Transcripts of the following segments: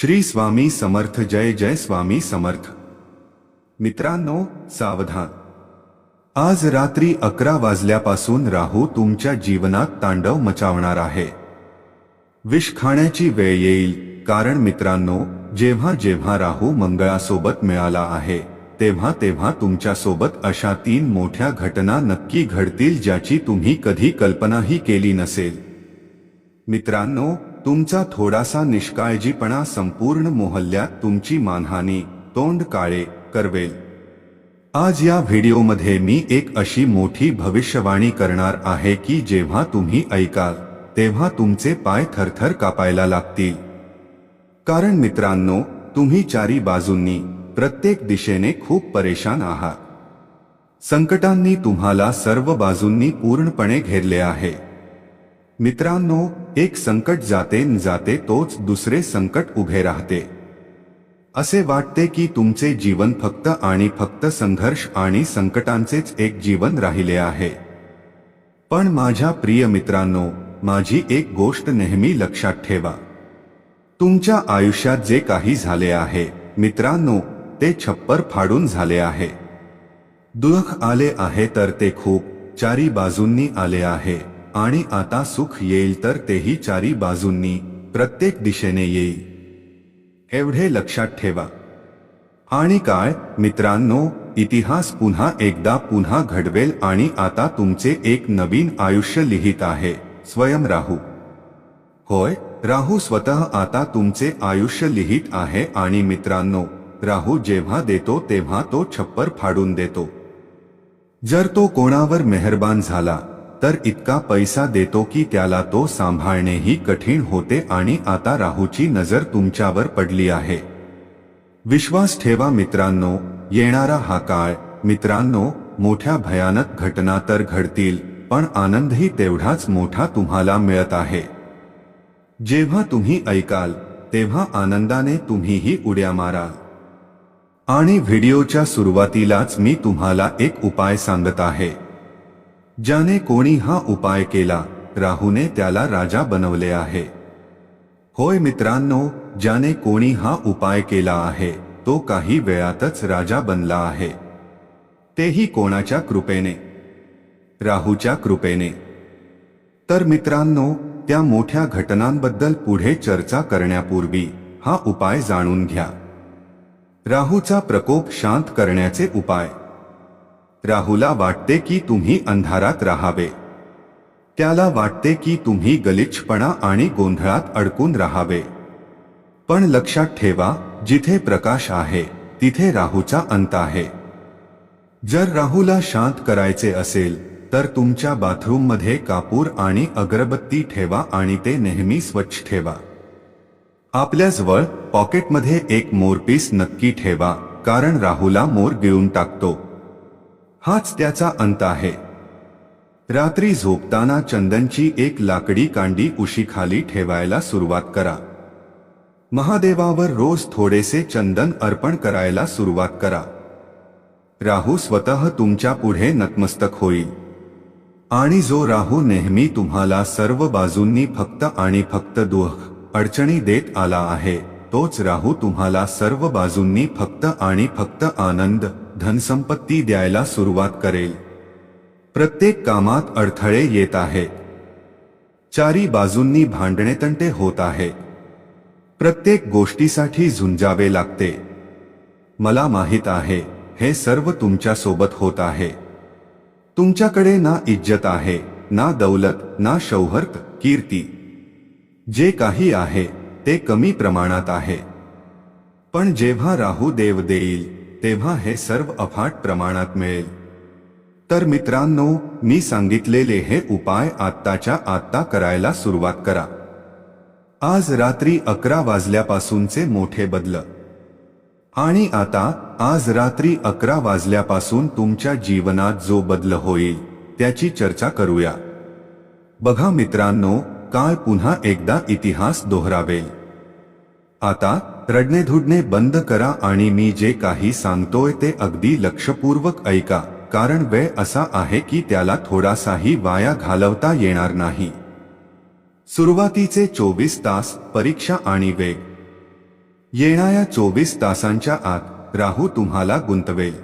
श्री स्वामी समर्थ जय जय स्वामी समर्थ. मित्रांनो सावधान. आज रात्री अकरा वाजल्यापासून राहू तुमच्या जीवनात तांडव मचावणार आहे. विष खाण्याची वेळ येईल कारण मित्रांनो जेव्हा जेव्हा राहू मंगळासोबत मिळाला आहे तेव्हा तेव्हा तुमच्यासोबत अशा तीन मोठ्या घटना नक्की घडतील ज्याची तुम्ही कधी कल्पनाही केली नसेल. मित्रांनो तुमचा थोडासा निष्काळजीपणा संपूर्ण मोहल्ल्यात तुमची मानहानी तोंड काळे करवेल. आज या व्हिडिओमध्ये मी एक अशी मोठी भविष्यवाणी करणार आहे की जेव्हा तुम्ही ऐकाल तेव्हा तुमचे पाय थरथर कापायला लागतील. कारण मित्रांनो तुम्ही चारी बाजूंनी प्रत्येक दिशेने खूप परेशान आहात. संकटांनी तुम्हाला सर्व बाजूंनी पूर्णपणे घेरले आहे. मित्रांनो एक संकट जाते न जाते तोच दुसरे संकट उभे राहते. असे वाटते की तुमचे जीवन फक्त आणि फक्त संघर्ष आणि संकटांचेच एक जीवन राहिले आहे. पण माझ्या प्रिय मित्रांनो माझी एक गोष्ट नेहमी लक्षात ठेवा. तुमच्या आयुष्यात जे काही झाले आहे मित्रांनो ते छप्पर फाडून झाले आहे. दुःख आले आहे तर ते खूप चारी बाजूंनी आले आहे. आणि आता सुख येईल तर तेही चारी बाजूंनी प्रत्येक दिशेने येईल. एवढे लक्षात ठेवा. आणि काय मित्रांनो इतिहास पुन्हा एकदा पुन्हा घडवेल आणि आता तुमचे एक नवीन आयुष्य लिहित आहे स्वयं राहू. होय राहू स्वतः आता तुमचे आयुष्य लिहित आहे आणि मित्रांनो राहू जेव्हा देतो तेव्हा तो छप्पर फाडून देतो. जर तो कोणावर मेहरबान झाला तर इतका पैसा देतो की त्याला तो सांभाळणेही कठीण होते आणि आता राहूची नजर तुमच्यावर पडली आहे. विश्वास ठेवा मित्रांनो येणारा हा काळ मित्रांनो मोठ्या भयानक घटना तर घडतील पण आनंदही तेवढाच मोठा तुम्हाला मिळत आहे. जेव्हा तुम्ही ऐकाल तेव्हा आनंदाने तुम्हीही उड्या माराल. आणि व्हिडिओच्या सुरुवातीलाच मी तुम्हाला एक उपाय सांगत आहे. ज्याने कोणी हा उपाय केला राहूने त्याला राजा बनवले आहे. होय मित्रांनो ज्याने कोणी हा उपाय केला आहे तो काही वेळातच राजा बनला आहे. तेही कोणाच्या कृपेने? राहूच्या कृपेने. तर मित्रांनो त्या मोठ्या घटनांबद्दल पुढे चर्चा करण्यापूर्वी हा उपाय जाणून घ्या. राहूचा प्रकोप शांत करण्याचे उपाय. राहुला वाटते की तुम्ही अंधारात राहावे. त्याला वाटते की तुम्ही गलिच्छपणा आणि गोंधळात अडकून राहावे. पण लक्षात ठेवा जिथे प्रकाश आहे तिथे राहूचा अंत आहे. जर राहूला शांत करायचे असेल तर तुमच्या बाथरूममध्ये कापूर आणि अगरबत्ती ठेवा आणि ते नेहमी स्वच्छ ठेवा. आपल्याजवळ पॉकेटमध्ये एक मोरपीस नक्की ठेवा कारण राहूला मोर गिळून टाकतो. हाच त्याचा अंत आहे. रात्री झोपताना चंदनची एक लाकडी कांडी उशीखाली ठेवायला सुरुवात करा. महादेवावर रोज थोडेसे चंदन अर्पण करायला सुरुवात करा. राहू स्वतः तुमच्यापुढे नतमस्तक होईल. आणि जो राहू नेहमी तुम्हाला सर्व बाजूंनी फक्त आणि फक्त दुःख अडचणी देत आला आहे तोच राहू तुम्हाला सर्व बाजूंनी फक्त आणि फक्त आनंद धनसंपत्ती द्यायला सुरुवात करेल. प्रत्येक कामात अडथळे येत आहेत चारी बाजूंनी भांडणेतंटे होत आहे. प्रत्येक गोष्टीसाठी झुंजावे लागते. मला माहीत आहे हे सर्व तुमच्यासोबत होत आहे. तुमच्याकडे ना इज्जत आहे ना दौलत ना शौहर्त कीर्ती. जे काही आहे ते कमी प्रमाणात आहे. पण जेव्हा राहू देव देईल तेव्हा हे सर्व अफाट प्रमाणात मिळेल. तर मित्रांनो मी सांगितलेले हे उपाय आत्ताच्या आत्ता करायला सुरुवात करा. आज रात्री अकरा वाजल्यापासूनचे मोठे बदल. आणि आता आज रात्री अकरा वाजल्यापासून तुमच्या जीवनात जो बदल होईल त्याची चर्चा करूया. बघा मित्रांनो काय पुन्हा एकदा इतिहास दोहरावेल. आता रडणे बंद करा आणि मी जे काही सांगतोय ते अगदी लक्षपूर्वक ऐका कारण वेळ असा आहे की त्याला थोडासाही वाया घालवता येणार नाही. सुरुवातीचे चोवीस तास परीक्षा आणि वेग. येणाऱ्या चोवीस तासांच्या आत राहू तुम्हाला गुंतवेल.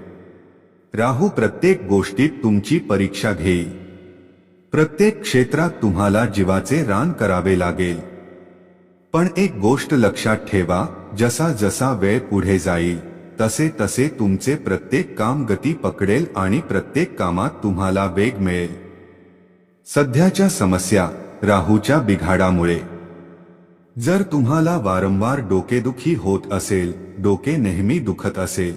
राहू प्रत्येक गोष्टीत तुमची परीक्षा घेईल. प्रत्येक क्षेत्रात तुम्हाला जीवाचे रान करावे लागेल. पण एक गोष्ट लक्षात ठेवा जसा जसा वेळ पुढे जाईल तसे तसे तुमचे प्रत्येक काम गती पकडेल आणि प्रत्येक कामात तुम्हाला वेग मिळेल. सध्याच्या समस्या राहूच्या बिघाडामुळे. जर तुम्हाला वारंवार डोकेदुखी होत असेल डोके नेहमी दुखत असेल.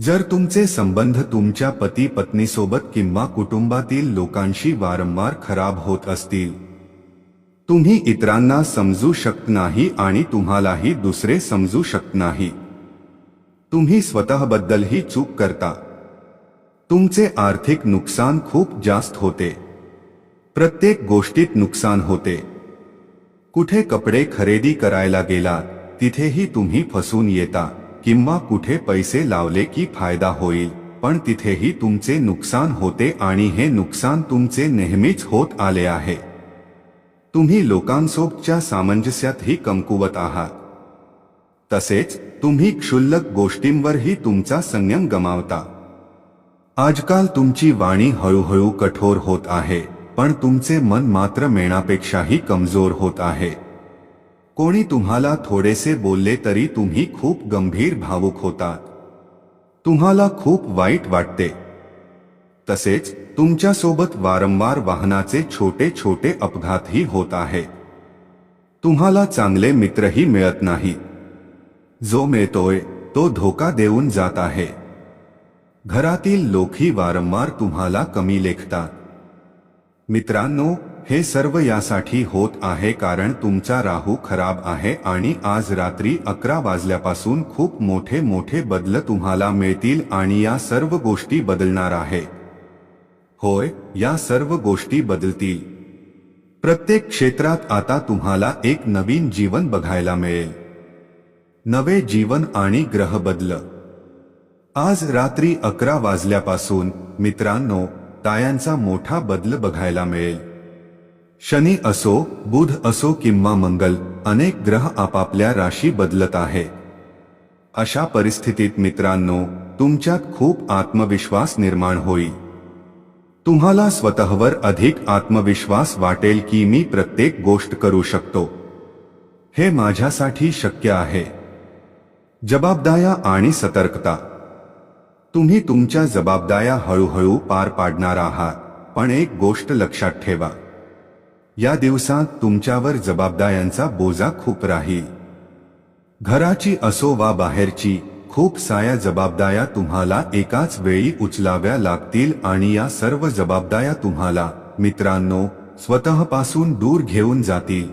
जर तुमचे संबंध तुमच्या पती पत्नीसोबत किंवा कुटुंबातील लोकांशी वारंवार खराब होत असतील तुम्ही इतरांना समजू शकत नाही आणि तुम्हालाही दुसरे समजू शकत नाही तुम्ही स्वतःबद्दलही चूक करता. तुमचे आर्थिक नुकसान खूप जास्त होते. प्रत्येक गोष्टीत नुकसान होते. कुठे कपडे खरेदी करायला गेला तिथेही तुम्ही फसून येता, किंवा कुठे पैसे लावले की फ़ायदा होईल, पण तिथेही तुमचे नुकसान होते आणि हे नुकसान तुमचे नेहमीच होत आले आहे. तुम्ही लोकांसोबतच्या सामंजस्यातही कमकुवत आहात. तसेच तुम्ही क्षुल्लक गोष्टींवरही तुमचा संयम गमावता. आजकाल तुमची वाणी हळूहळू कठोर होत आहे, पण तुमचे मन मात्र मेणापेक्षाही कमज़ोर होत आहे. कोणी तुम्हाला थोडेसे बोलले तरी तुम्ही खूप गंभीर भावुक होतात. तुम्हाला खूप वाईट वाटते. तसेच तुमच्यासोबत वारंवार वाहनाचे छोटे छोटे अपघातही होत आहेत तुम्हाला चांगले मित्रही मिळत नाही. जो मिळतोय तो धोका देऊन जात आहे. घरातील लोकही वारंवार तुम्हाला कमी लेखतात. मित्रांनो, हे सर्व यासाठी होत आहे कारण तुमचा राहू खराब आहे आणि आज रात्री अकरा वाजल्यापासून खूप मोठे मोठे बदल तुम्हाला मिळतील आणि या सर्व गोष्टी बदलणार आहे. होय या सर्व गोष्टी बदलतील. प्रत्येक क्षेत्रात आता तुम्हाला एक नवीन जीवन बघायला मिळेल. नवे जीवन आणि ग्रह बदल. आज रात्री अकरा वाजल्यापासून मित्रांनो तायांचा मोठा बदल बघायला मिळेल. शनी असो बुध असो किंवा मंगल अनेक ग्रह आपापल्या राशी बदलत आहे. अशा परिस्थितीत मित्रांनो तुमच्यात खूप आत्मविश्वास निर्माण होईल. तुम्हाला स्वतःवर अधिक आत्मविश्वास वाटेल की मी प्रत्येक गोष्ट करू शकतो. हे माझ्यासाठी शक्य आहे. जबाबदाया आणि सतर्कता. तुम्ही तुमच्या जबाबदाया हळूहळू पार पाडणार आहात पण एक गोष्ट लक्षात ठेवा. या दिवसात तुमच्यावर जबाबदायांचा बोजा खूप राहील. घराची असो वा बाहेरची खूप साया जबाबदाऱ्या तुम्हाला एकाच वेळी उचलाव्या लागतील आणि या सर्व जबाबदाऱ्या तुम्हाला मित्रांनो स्वतःपासून दूर घेऊन जातील.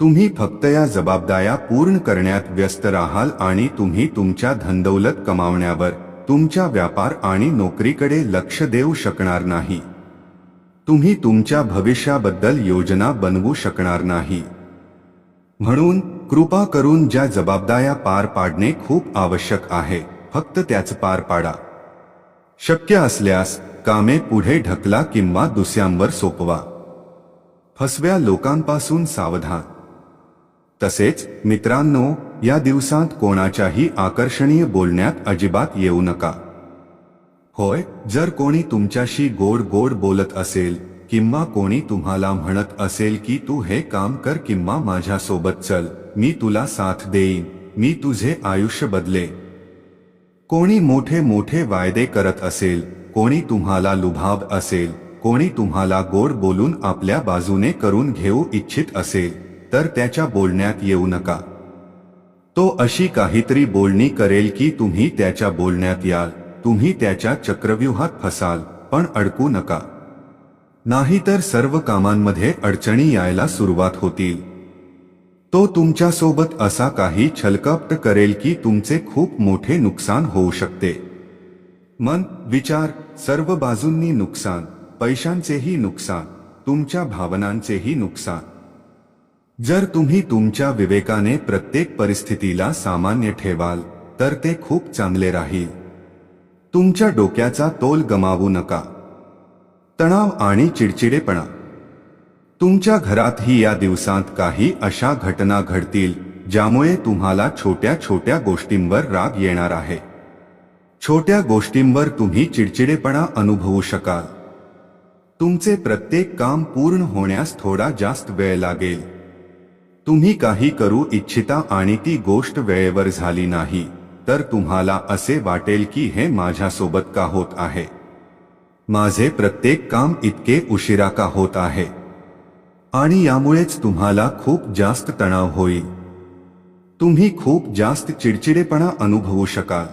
तुम्ही फक्त या जबाबदाऱ्या पूर्ण करण्यात व्यस्त राहाल आणि तुम्ही तुमच्या धनदौलत कमावण्यावर तुमच्या व्यापार आणि नोकरीकडे लक्ष देऊ शकणार नाही. तुम्ही तुमच्या भविष्याबद्दल योजना बनवू शकणार नाही. म्हणून कृपा करून ज्या जबाबदाऱ्या पार पाडणे खूप आवश्यक आहे फक्त त्याच पार पाडा. शक्य असल्यास कामे पुढे ढकला किंवा दुसऱ्यांवर सोपवा. फसव्या लोकांपासून सावधान. तसेच मित्रांनो या दिवसात कोणाच्याही आकर्षणीय बोलण्यात अजिबात येऊ नका. होय जर कोणी तुमच्याशी गोड गोड बोलत असेल किंवा कोणी तुम्हाला म्हणत असेल की तू हे काम कर किंवा माझ्यासोबत चल मी तुला साथ देईन मी तुझे आयुष्य बदले. कोणी मोठे मोठे वायदे करत असेल कोणी तुम्हाला लुभाव असेल कोणी तुम्हाला गोड बोलून आपल्या बाजूने करून घेऊ इच्छित असेल तर त्याच्या बोलण्यात येऊ नका. तो अशी काहीतरी बोलणी करेल की तुम्ही त्याच्या बोलण्यात याल तुम्ही त्याच्या चक्रव्यूहात फसाल पण अडकू नका. नाहीतर सर्व कामांमध्ये अडचणी यायला सुरुवात होतील. तो तुमच्यासोबत असा काही छलकपट करेल की तुमचे खूप मोठे नुकसान होऊ शकते. मन विचार सर्व बाजूंनी नुकसान पैशांचेही नुकसान तुमच्या भावनांचेही नुकसान. जर तुम्ही तुमच्या विवेकाने प्रत्येक परिस्थितीला सामान्य ठेवाल तर ते खूप चांगले राहील. तुमच्या डोक्याचा तोल गमावू नका. तणाव आणि चिडचिडेपणा. तुमच्या घरातही या दिवसांत काही अशा घटना घडतील ज्यामुळे तुम्हाला छोट्या छोट्या गोष्टींवर राग येणार आहे. छोट्या गोष्टींवर तुम्ही चिडचिडेपणा अनुभवू शकाल. तुमचे प्रत्येक काम पूर्ण होण्यास थोडा जास्त वेळ लागेल. तुम्ही काही करू इच्छिता आणि ती गोष्ट वेळेवर झाली नाही तर तुम्हाला असे वाटेल की हे माझ्यासोबत का होत आहे. माझे प्रत्येक काम इतके उशिरा का होत आहे? आणि यामुळेच तुम्हाला खूप जास्त तणाव होईल. तुम्ही खूप जास्त चिडचिडेपणा अनुभवू शकाल.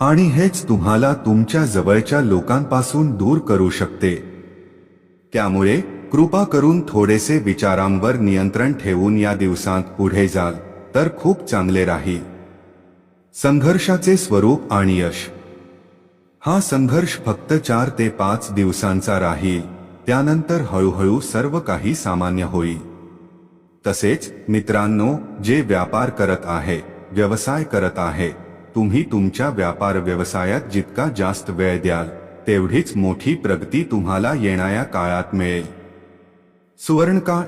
आणि हेच तुम्हाला तुमच्या जवळच्या लोकांपासून दूर करू शकते. त्यामुळे कृपा करून थोडेसे विचारांवर नियंत्रण ठेवून या दिवसांत पुढे जाल तर खूप चांगले राहील. संघर्षाचे स्वरूप आणि यश. हा संघर्ष फक्त चार ते पाच दिवसांचा राहील. त्यानंतर हळूहळू सर्व काही सामान्य होईल. तसेच मित्रांनो जे व्यापार करत आहे व्यवसाय करत आहे तुम्ही तुमच्या व्यापार व्यवसायात जितका जास्त वेळ द्याल तेवढीच मोठी प्रगती तुम्हाला येणाऱ्या काळात मिळेल. सुवर्णकाळ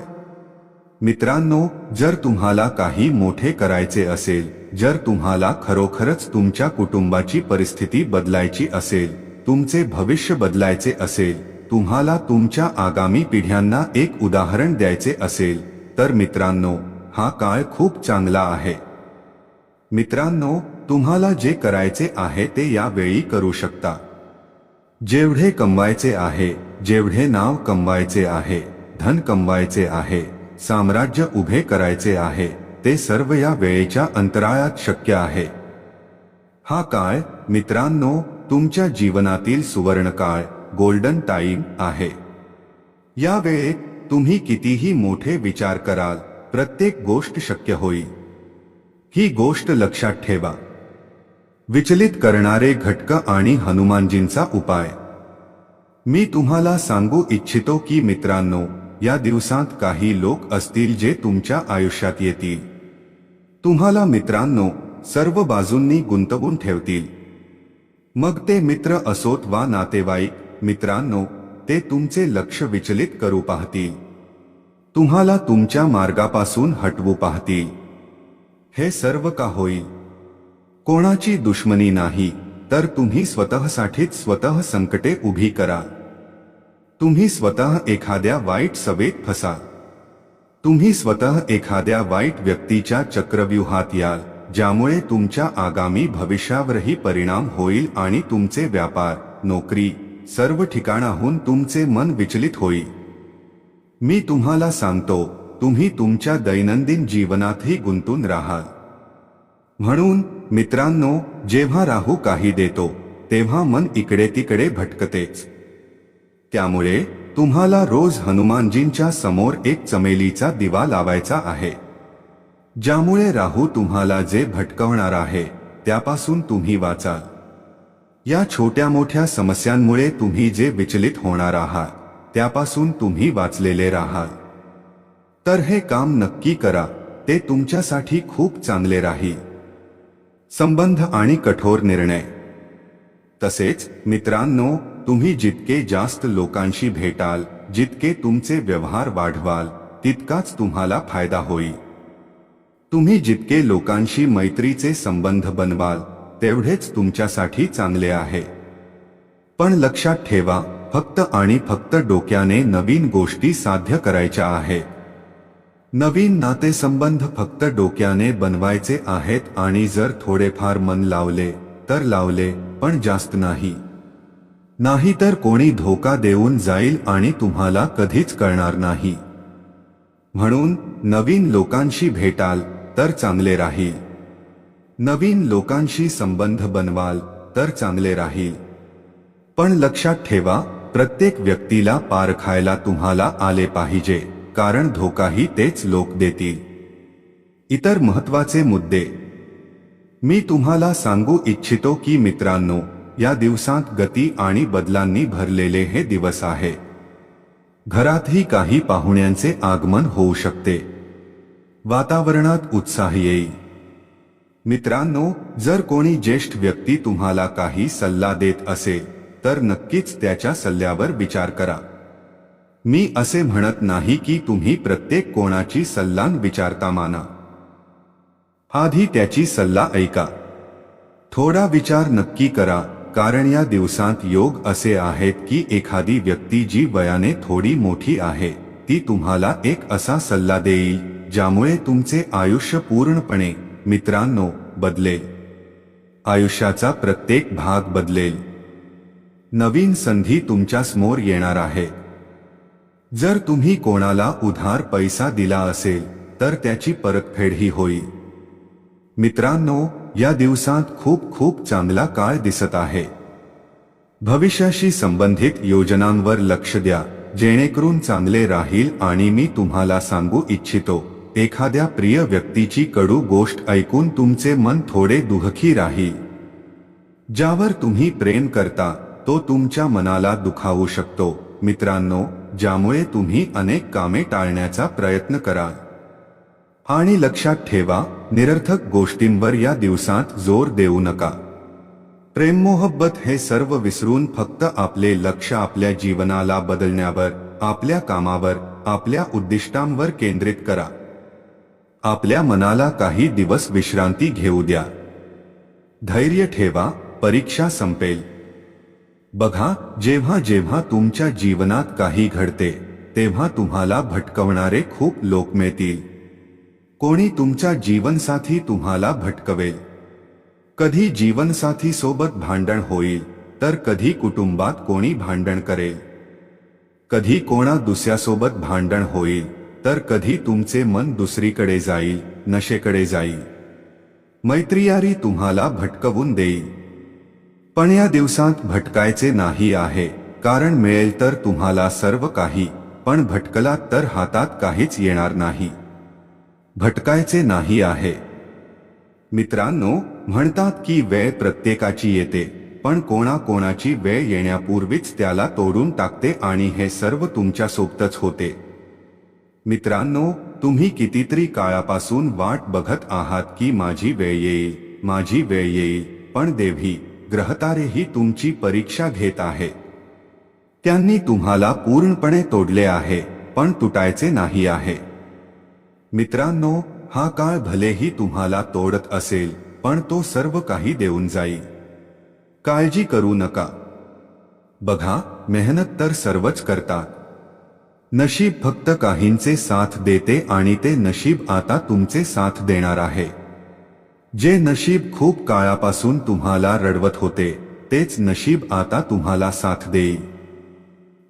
मित्रांनो जर तुम्हाला काही मोठे करायचे असेल जर तुम्हाला खरोखरच तुमच्या कुटुंबाची परिस्थिती बदलायची असेल तुमचे भविष्य बदलायचे असेल तुम्हाला तुमच्या आगामी पिढ्यांना एक उदाहरण द्यायचे असेल तर मित्रांनो हा काळ खूप चांगला आहे. मित्रांनो तुम्हाला जे करायचे आहे ते यावेळी करू शकता. जेवढे कमवायचे आहे जेवढे नाव कमवायचे आहे धन कमवायचे आहे साम्राज्य उभे करायचे आहे ते सर्व या वेळेच्या अंतराळात शक्य आहे. हा काळ मित्रांनो तुमच्या जीवनातील सुवर्णकाळ गोल्डन टाईम आहे. या वेळेत तुम्ही कितीही मोठे विचार कराल प्रत्येक गोष्ट शक्य होईल. ही गोष्ट लक्षात ठेवा. विचलित करणारे घटक आणि हनुमानजींचा उपाय. मी तुम्हाला सांगू इच्छितो की मित्रांनो या दिवसांत काही लोक असतील जे तुमच्या आयुष्यात येतील. तुम्हाला मित्रांनो सर्व बाजूंनी गुंतवून ठेवतील. मग ते मित्र असोत वा नातेवाईक मित्रांनो ते तुमचे लक्ष विचलित करू पाहतील. तुम्हाला तुमच्या मार्गापासून हटवू पाहतील. हे सर्व का होईल? कोणाची दुश्मनी नाही तर तुम्ही स्वतःसाठीच स्वतः संकटे उभी करा. तुम्ही स्वतः एखाद्या वाईट सवेत फसा. तुम्ही स्वतः एखाद्या वाईट व्यक्तीच्या चक्रव्यूहात याल ज्यामुळे तुमच्या आगामी भविष्यावरही परिणाम होईल आणि तुमचे व्यापार नोकरी सर्व ठिकाणाहून तुमचे मन विचलित होईल. मी तुम्हाला सांगतो तुम्ही तुमच्या दैनंदिन जीवनातही गुंतून राहाल. म्हणून मित्रांनो जेव्हा राहू काही देतो तेव्हा मन इकडे तिकडे भटकतेच. त्यामुळे तुम्हाला रोज हनुमानजींच्या समोर एक चमेलीचा दिवा लावायचा आहे. ज्यामुळे राहू तुम्हाला जे भटकवणार आहे त्यापासून तुम्ही वाचाल. या छोट्या मोठ्या समस्यांमुळे तुम्ही जे विचलित होणार आहात त्यापासून तुम्ही वाचलेले राहाल. तर हे काम नक्की करा ते तुमच्यासाठी खूप चांगले राहील. संबंध आणि कठोर निर्णय. तसेच मित्रांनो तुम्ही जितके जास्त लोकांशी भेटाल जितके तुमचे व्यवहार वाढवाल तितकाच तुम्हाला फायदा होईल. तुम्ही जितके लोकांशी मैत्रीचे संबंध बनवाल तेवढेच तुमच्यासाठी चांगले आहे. पण लक्षात ठेवा फक्त आणि फक्त डोक्याने नवीन गोष्टी साध्य करायच्या आहेत नवीन नातेसंबंध फक्त डोक्याने बनवायचे आहेत आणि जर थोडेफार मन लावले तर लावले पण जास्त नाही. नाहीतर कोणी धोका देऊन जाईल आणि तुम्हाला कधीच कळणार नाही. म्हणून नवीन लोकांशी भेटाल तर चांगले राहील. नवीन लोकांशी संबंध बनवाल तर चांगले राहील. पण लक्षात ठेवा प्रत्येक व्यक्तीला पारखायला तुम्हाला आले पाहिजे कारण धोकाही तेच लोक देतील. इतर महत्त्वाचे मुद्दे. मी तुम्हाला सांगू इच्छितो की मित्रांनो या दिवसांत गती आणि बदलांनी भरलेले हे दिवस आहे. घरातही काही पाहुण्यांचे आगमन होऊ शकते. वातावरणात उत्साह येईल. मित्रांनो, जर कोणी ज्येष्ठ व्यक्ती तुम्हाला काही सल्ला देत असेल, तर नक्कीच त्याच्या सल्ल्यावर विचार करा. मी असे म्हणत नाही की तुम्ही प्रत्येक कोणाची सल्लान विचारता माना. आधी त्याची सल्ला ऐका. थोडा विचार नक्की करा. कारण या दिवसांत योग असे आहेत की एखादी व्यक्ती जी वयाने थोडी मोठी आहे ती तुम्हाला एक असा सल्ला देईल ज्यामुळे तुमचे आयुष्य पूर्णपणे मित्रांनो बदलेल. आयुष्याचा प्रत्येक भाग बदलेल. नवीन संधी तुमच्यासमोर येणार आहे. जर तुम्ही कोणाला उधार पैसा दिला असेल तर त्याची परतफेडही होईल. मित्रांनो या दिवसात खूप खूप चांगला काळ दिसत आहे. भविष्याशी संबंधित योजनांवर लक्ष द्या जेणेकरून चांगले राहील आणि मी तुम्हाला सांगू इच्छितो. एखाद्या प्रिय व्यक्तीची कडू गोष्ट ऐकून तुमचे मन थोडे दुःखी राहील. ज्यावर तुम्ही प्रेम करता तो तुमच्या मनाला दुखावू शकतो. मित्रांनो ज्यामुळे तुम्ही अनेक कामे टाळण्याचा प्रयत्न कराल. आणि लक्षात ठेवा निरर्थक गोष्टींवर या दिवसात जोर देऊ नका. प्रेम मोहब्बत हे सर्व विसरून फक्त आपले लक्ष आपल्या जीवनाला बदलण्यावर आपल्या कामावर आपल्या उद्दिष्टांवर केंद्रित करा. आपल्या मनाला काही दिवस विश्रांती घेऊ द्या. धैर्य ठेवा परीक्षा संपेल. बघा जेव्हा जेव्हा तुमच्या जीवनात काही घडते तेव्हा तुम्हाला भटकवणारे खूप लोक मिळतील. कोणी तुमच्या जीवनसाथी तुम्हाला भटकवेल. कधी जीवनसाथी सोबत भांडण होईल तर कधी कुटुंबात कोणी भांडण करेल. कधी कोणा दुसऱ्यासोबत भांडण होईल तर कधी तुमचे मन दुसरीकडे जाईल नशेकडे जाईल. मैत्रियारी तुम्हाला भटकवून देईल. पण या दिवसात भटकायचे नाही आहे कारण मिळेल तर तुम्हाला सर्व काही पण भटकलात तर हातात काहीच येणार नाही. भटकायचे नाही आहे. मित्रांनो म्हणतात की वेळ प्रत्येकाची येते पण कोणाकोणाची वेळ येण्यापूर्वीच त्याला तोडून टाकते आणि हे सर्व तुमच्या सोबतच होते. मित्रांनो तुम्ही कितीतरी काळापासून वाट बघत आहात की माझी वेळ येईल माझी वेळ येईल पण देवी ग्रहतारेही तुमची परीक्षा घेत आहे. त्यांनी तुम्हाला पूर्णपणे तोडले आहे पण तुटायचे नाही आहे. मित्रांनो हा काळ भलेही तुम्हाला तोडत असेल पण तो सर्व काही देऊन जाईल काळजी करू नका. बघा मेहनत तर सर्वच करतात. नशीब फक्त काहींचे साथ देते आणि ते नशीब आता तुमचे साथ देणार आहे. जे नशीब खूप काळापासून तुम्हाला रडवत होते तेच नशीब आता तुम्हाला साथ देईल.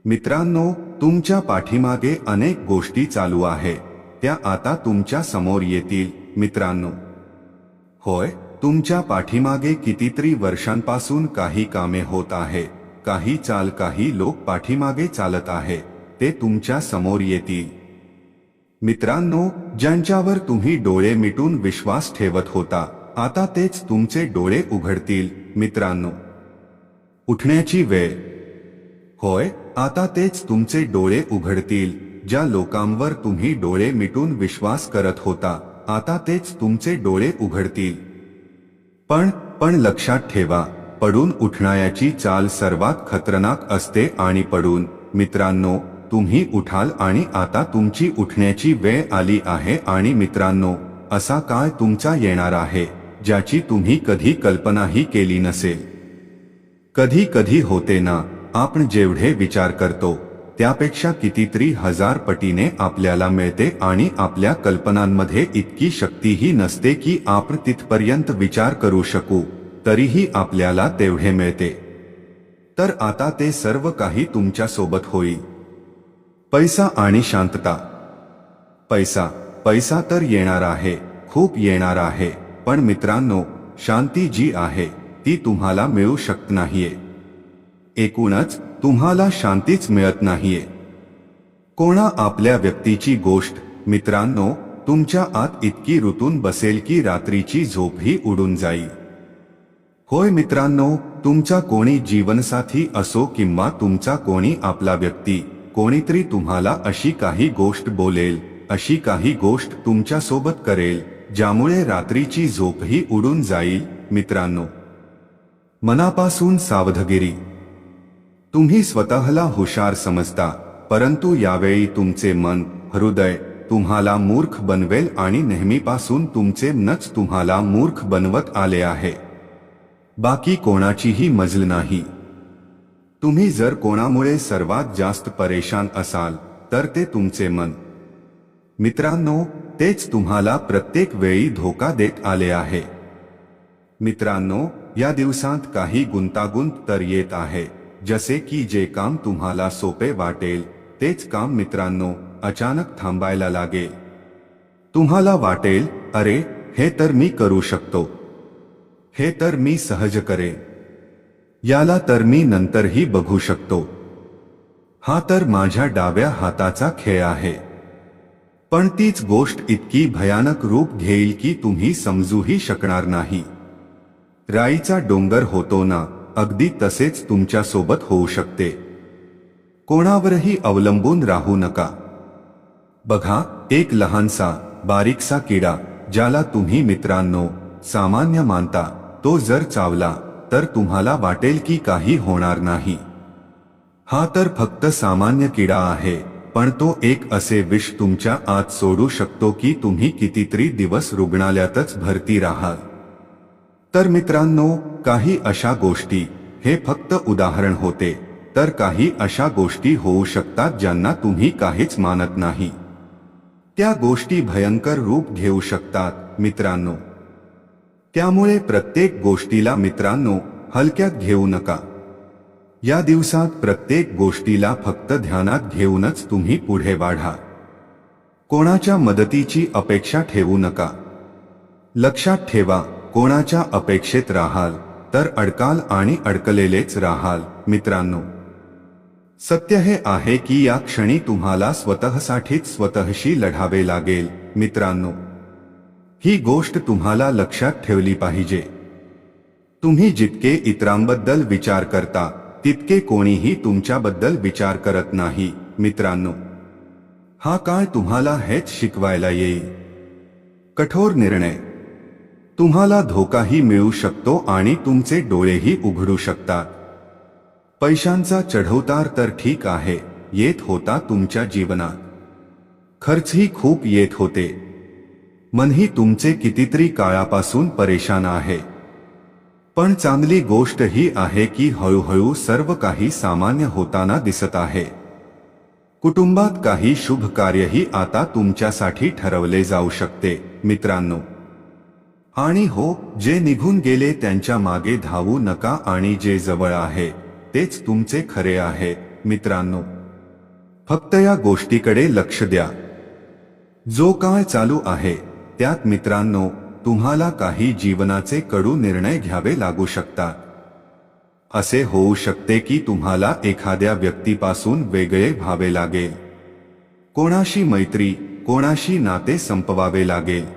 मित्रांनो तुमच्या पाठीमागे अनेक गोष्टी चालू आहे त्या आता तुमच्यासमोर येतील मित्रांनो. होय तुमच्या पाठीमागे कितीतरी वर्षांपासून काही कामे होत आहे काही चाल काही लोक पाठीमागे चालत आहे ते तुमच्यासमोर येतील. मित्रांनो ज्यांच्यावर तुम्ही डोळे मिटून विश्वास ठेवत होता आता तेच तुमचे डोळे उघडतील मित्रांनो. उठण्याची वेळ. होय आता तेच तुमचे डोळे उघडतील ज्या लोकांवर तुम्ही डोळे मिटून विश्वास करत होता आता तेच तुमचे डोळे उघडतील. पण पण लक्षात ठेवा पडून उठण्याची चाल सर्वात खतरनाक असते आणि पडून मित्रांनो तुम्ही उठाल आणि आता तुमची उठण्याची वेळ आली आहे आणि मित्रांनो असा काळ तुमचा येणार आहे ज्याची तुम्ही कधी कल्पनाही केली नसेल. कधी कधी होते ना आपण जेवढे विचार करतो त्यापेक्षा कितीतरी हजार पटीने आपल्याला मिळते आणि आपल्या कल्पनांमध्ये इतकी शक्तीही नसते की आपण तिथपर्यंत विचार करू शकू तरीही आपल्याला तेवढे मिळते. तर आता ते सर्व काही तुमच्यासोबत होईल. पैसा आणि शांतता. पैसा पैसा तर येणार आहे खूप येणार आहे पण मित्रांनो शांती जी आहे ती तुम्हाला मिळू शकत नाहीये. एकूणच तुम्हाला शांतीच मिळत नाहीये. कोणा आपल्या व्यक्तीची गोष्ट मित्रांनो तुमच्या आत इतकी ऋतून बसेल की रात्रीची झोपही उडून जाईल. होय मित्रांनो तुमचा कोणी जीवनसाथी असो किंवा तुमचा कोणी आपला व्यक्ती कोणीतरी तुम्हाला अशी काही गोष्ट बोलेल अशी काही गोष्ट तुमच्यासोबत करेल ज्यामुळे रात्रीची झोपही उडून जाईल मित्रांनो. मनापासून सावधगिरी. तुम्ही स्वतःला हुशार समजता परंतु यावेळी तुमचे मन हृदय तुम्हाला मूर्ख बनवेल आणि नेहमीपासून तुमचे नच तुम्हाला मूर्ख बनवत आले आहे. बाकी कोणाचीही मजल नाही. तुम्ही जर कोणामुळे सर्वात जास्त परेशान असाल तर ते तुमचे मन. मित्रांनो तेच तुम्हाला प्रत्येक वेळी धोका देत आले आहे. मित्रांनो या दिवसांत काही गुंतागुंत तर येत आहे. जसे की जे काम तुम्हाला सोपे वाटेल तेच काम मित्रांनो अचानक थांबायला लागेल. तुम्हाला वाटेल अरे हे तर मी करू शकतो. हे तर मी सहज करेन. याला तर मी नंतरही बघू शकतो. हा तर माझ्या डाव्या हाताचा खेळ आहे. पण तीच गोष्ट इतकी भयानक रूप घेईल की तुम्ही समजूही शकणार नाही. राईचा डोंगर होतो ना अगदी तसेच तुमच्यासोबत होऊ शकते. कोणावरही अवलंबून राहू नका. बघा एक लहानसा बारीकसा किडा ज्याला तुम्ही मित्रांनो सामान्य मानता तो जर चावला तर तुम्हाला वाटेल की काही होणार नाही. हा तर फक्त सामान्य किडा आहे पण तो एक असे विष तुमच्या आत सोडू शकतो की तुम्ही कितीतरी दिवस रुग्णालयातच भरती राहाल. तर मित्रांनो काही अशा गोष्टी हे फक्त उदाहरण होते तर काही अशा गोष्टी होऊ शकतात ज्यांना तुम्ही काहीच मानत नाही. त्या गोष्टी भयंकर रूप घेऊ शकतात मित्रांनो. त्यामुळे प्रत्येक गोष्टीला मित्रांनो हलक्यात घेऊ नका. या दिवसात प्रत्येक गोष्टीला फक्त ध्यानात घेऊनच तुम्ही पुढे वाढा. कोणाच्या मदतीची अपेक्षा ठेवू नका. लक्षात ठेवा कोणाच्या अपेक्षेत राहाल तर अडकाल आणि अडकलेलेच राहाल मित्रांनो. सत्य हे आहे की या क्षणी तुम्हाला स्वतःसाठीच स्वतःशी लढावे लागेल मित्रांनो. ही गोष्ट तुम्हाला लक्षात ठेवली पाहिजे. तुम्ही जितके इतरांबद्दल विचार करता तितके कोणीही तुमच्याबद्दल विचार करत नाही मित्रांनो. हा काळ तुम्हाला हेच शिकवायला येईल. कठोर निर्णय. तुम्हाला धोकाही मिळू शकतो आणि तुमचे डोळेही उघडू शकतात. पैशांचा चढवतार तर ठीक आहे येत होता तुमच्या जीवनात. खर्चही खूप येत होते. मनही तुमचे कितीतरी काळापासून परेशान आहे. पण चांगली गोष्ट ही आहे की हळूहळू सर्व काही सामान्य होताना दिसत आहे. कुटुंबात काही शुभ कार्यही आता तुमच्यासाठी ठरवले जाऊ शकते मित्रांनो. आणि हो जे निघून गेले त्यांच्या मागे धावू नका आणि जे जवळ आहे तेच तुमचे खरे आहे मित्रांनो. फक्त या गोष्टीकडे लक्ष द्या. जो काय चालू आहे त्यात मित्रांनो तुम्हाला काही जीवनाचे कडू निर्णय घ्यावे लागू शकतात. असे होऊ शकते की तुम्हाला एखाद्या व्यक्तीपासून वेगळे व्हावे लागेल. कोणाशी मैत्री कोणाशी नाते संपवावे लागेल.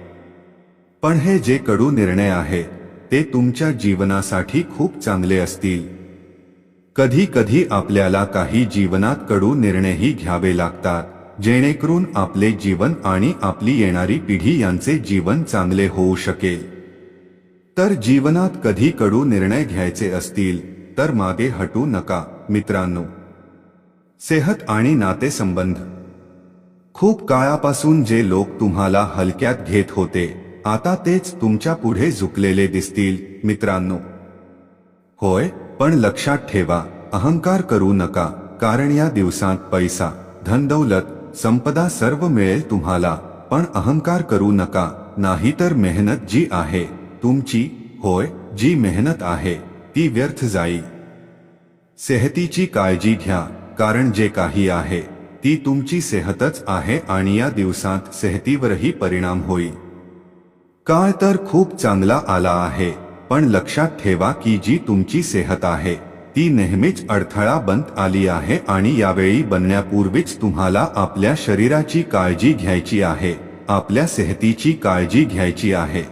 पण हे जे कडू निर्णय आहे ते तुमच्या जीवनासाठी खूप चांगले असतील. कधी कधी आपल्याला काही जीवनात कडू निर्णयही घ्यावे लागतात जेणेकरून आपले जीवन आणि आपली येणारी पिढी यांचे जीवन चांगले होऊ शकेल. तर जीवनात कधी कडू निर्णय घ्यायचे असतील तर मागे हटू नका मित्रांनो. सेहत आणि नातेसंबंध. खूप काळापासून जे लोक तुम्हाला हलक्यात घेत होते आता तेच तुमच्यापुढे झुकलेले दिसतील मित्रांनो. होय पण लक्षात ठेवा अहंकार करू नका कारण या दिवसांत पैसा धनदौलत संपदा सर्व मिळेल तुम्हाला पण अहंकार करू नका नाहीतर मेहनत जी आहे तुमची होय जी मेहनत आहे ती व्यर्थ जाईल. सेहतीची काळजी घ्या कारण जे काही आहे ती तुमची सेहतच आहे आणि या दिवसांत सेहतीवरही परिणाम होईल. काळ तर खूप चांगला आला आहे पण लक्षात ठेवा की जी तुमची सेहत आहे ती नेहमीच अडथळा बनत आली आहे आणि यावेळी बनण्यापूर्वीच तुम्हाला आपल्या शरीराची काळजी घ्यायची आहे आपल्या सेहतीची काळजी घ्यायची आहे.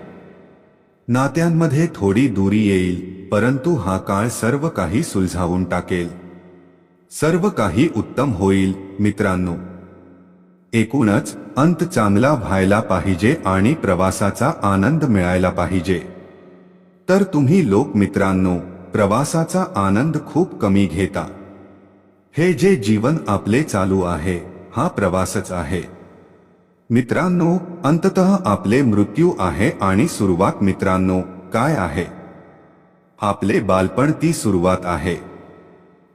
नात्यांमध्ये थोडी दूरी येईल परंतु हा काळ सर्व काही सुलझावून टाकेल. सर्व काही उत्तम होईल मित्रांनो. एकूणच अंत चांगला व्हायला पाहिजे आणि प्रवासाचा आनंद मिळायला पाहिजे. तर तुम्ही लोक मित्रांनो प्रवासाचा आनंद खूप कमी घेता. हे जे जीवन आपले चालू आहे हा प्रवासच आहे. मित्रांनो अंततः आपले मृत्यू आहे आणि सुरुवात मित्रांनो काय आहे? आपले बालपण ती सुरुवात आहे.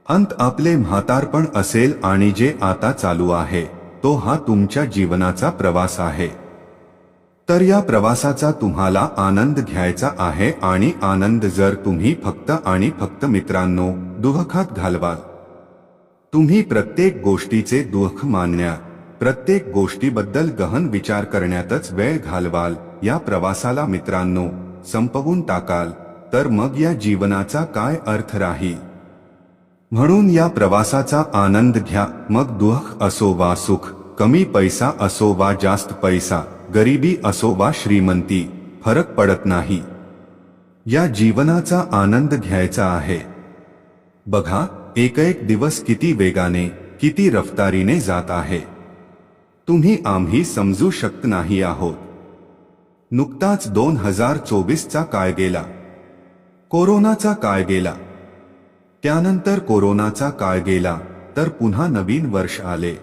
अंत आपले म्हातारपण असेल आणि जे आता चालू आहे. तो हा तुमच्या जीवनाचा प्रवास आहे. तर या प्रवासाचा तुम्हाला आनंद घ्यायचा आहे आणि आनंद जर तुम्ही फक्त आणि फक्त मित्रांनो दुःखात घालवाल. तुम्ही प्रत्येक गोष्टीचे दुःख मानण्या प्रत्येक गोष्टीबद्दल गहन विचार करण्यातच वेळ घालवाल या प्रवासाला मित्रांनो संपवून टाकाल तर मग या जीवनाचा काय अर्थ राहील? म्हणून या प्रवासाचा आनंद घ्या. मग दुःख असो वा सुख कमी पैसा असो वा जास्त पैसा गरिबी असो वा श्रीमंती फरक पडत नाही. या जीवनाचा आनंद घ्यायचा आहे. बघा एक एक दिवस किती वेगाने किती रफ्तारीने जात आहे. तुम्ही आम्ही समजू शकत नाही आहोत. नुकताच दोन हजार चोवीसचा काय गेला? कोरोनाचा काय गेला? त्यानंतर कोरोनाचा काळ गेला, तर पुन्हा नवीन वर्ष आले.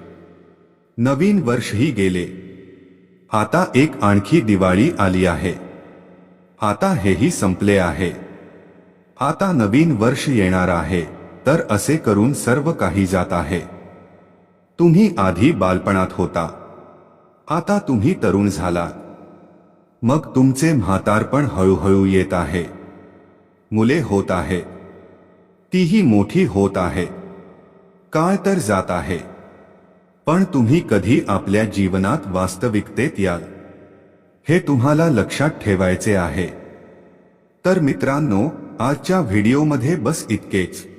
नवीन वर्षही गेले. आता एक आणखी दिवाळी आली आहे. आता हेही संपले आहे. आता नवीन वर्ष येणार आहे, तर असे करून सर्व काही जात आहे. तुम्ही आधी बालपणात होता. आता तुम्ही तरुण झालात. मग तुमचे म्हातारपण हळूहळू येत आहे. मुले होत आहे. तीही मोठी होत आहे. काळ तर जात आहे. पण तुम्ही कधी आपल्या जीवनात वास्तविकतेत याल. हे तुम्हाला लक्षात ठेवायचे आहे. तर मित्रांनो आजच्या व्हिडिओमध्ये बस इतकेच.